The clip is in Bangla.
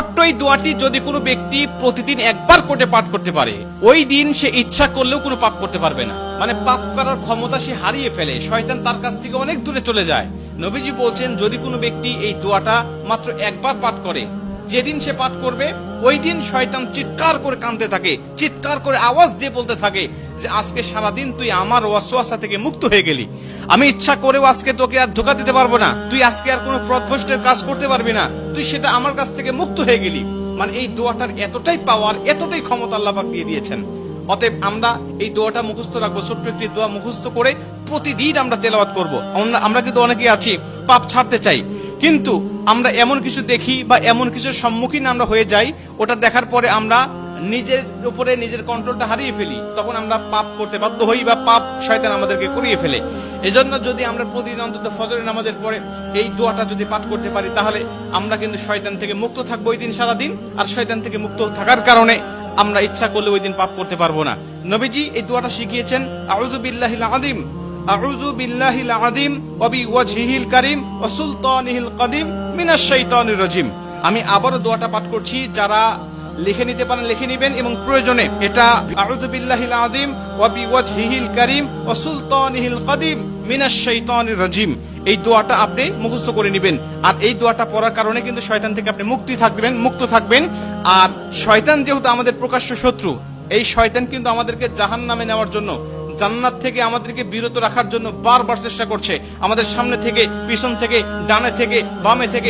ছোট্ট এই দোয়াটি যদি কোনো ব্যক্তি প্রতিদিন একবার করে পাঠ করতে পারে, ওই দিন সে ইচ্ছা করলেও কোনো পাপ করতে পারবে না। মানে পাপ করার ক্ষমতা সে হারিয়ে ফেলে, শয়তান তার কাছ থেকে অনেক দূরে চলে যায়। নবীজি বলছেন, যদি কোনো ব্যক্তি এই দোয়াটা মাত্র একবার পাঠ করে, যেদিন সে পাঠ করবে, ওই দিন শয়তান চিৎকার করে কাঁদতে থাকে, চিৎকার করে আওয়াজ দিয়ে বলতে থাকে যে, আজকে সারাদিন তুই আমার ওয়াসওয়াসা থেকে মুক্ত হয়ে গেলি। আমি ইচ্ছা করেও আজকে তোকে আর ধোকা দিতে পারব না। তুই আজকে আর কোনো প্রদভষ্টের কাজ করতে পারবি না। তুই সেটা আমার কাছ থেকে মুক্ত হয়ে গেলি। মানে এই দোয়াটার এতটাই পাওয়ার এতটাই ক্ষমতা আল্লাপাক দিয়ে দিয়েছেন। অতএব আমরা এই দোয়াটা মুখস্থ রাখব, ছোট্ট একটি দোয়া মুখস্থ করে প্রতিদিন আমরা তেলাওয়াত করব। আমরা- কিন্তু অনেকেই আছি, পাপ ছাড়তে চাই। কিন্তু আমরা এমন কিছু দেখি বা এমন কিছুর সম্মুখীন আমরা হয়ে যাই, ওটা দেখার পরে আমরা নিজের উপরে নিজের কন্ট্রোলটা হারিয়ে ফেলি, তখন আমরা পাপ করতে বাধ্য হই বা পাপ শয়তান আমাদেরকে করিয়ে ফেলে। এজন্য যদি আমরা প্রতিদিন অন্তত ফজরের নামাজের পরে এই দোয়াটা যদি পাঠ করতে পারি, তাহলে আমরা কিন্তু শয়তান থেকে মুক্ত থাকব ওই দিন সারাদিন, আর শয়তান থেকে মুক্ত থাকার কারণে আমরা ইচ্ছা করলে ওই দিন পাপ করতে পারব না। নবীজি এই দোয়াটা শিখিয়েছেন, আউযু বিল্লাহিল আযীম, আউযু বিল্লাহিল আযীম, ওয়া বিওয়াজহিল কারীম, ওয়া সুলতানিহিল কাদিম, মিনাশ শাইতানির রাজিম। আমি আবারও দোয়াটা পাঠ করছি, যারা লিখে নিতে পারেন, লিখে নেবেন এবং প্রয়োজনে এটা আউযু বিল্লাহিল আযীম ওয়া বিওয়াজহিল কারীম ওয়া সুলতানিহিল রাজিম। এই দোয়াটা আপনি মুখস্থ করে নেবেন। আর এই দোয়াটা পড়ার কারণে কিন্তু শয়তান থেকে আপনি মুক্তি থাকবেন, মুক্ত থাকবেন। আর শয়তান যেহেতু আমাদের প্রকাশ্য শত্রু, এই শয়তান কিন্তু আমাদেরকে জাহান নামে নেওয়ার জন্য, জান্নাত থেকে আমাদেরকে বিরত রাখার জন্য বারবার চেষ্টা করছে। আমাদের সামনে থেকে, পিছন থেকে, ডানে থেকে, বামে থেকে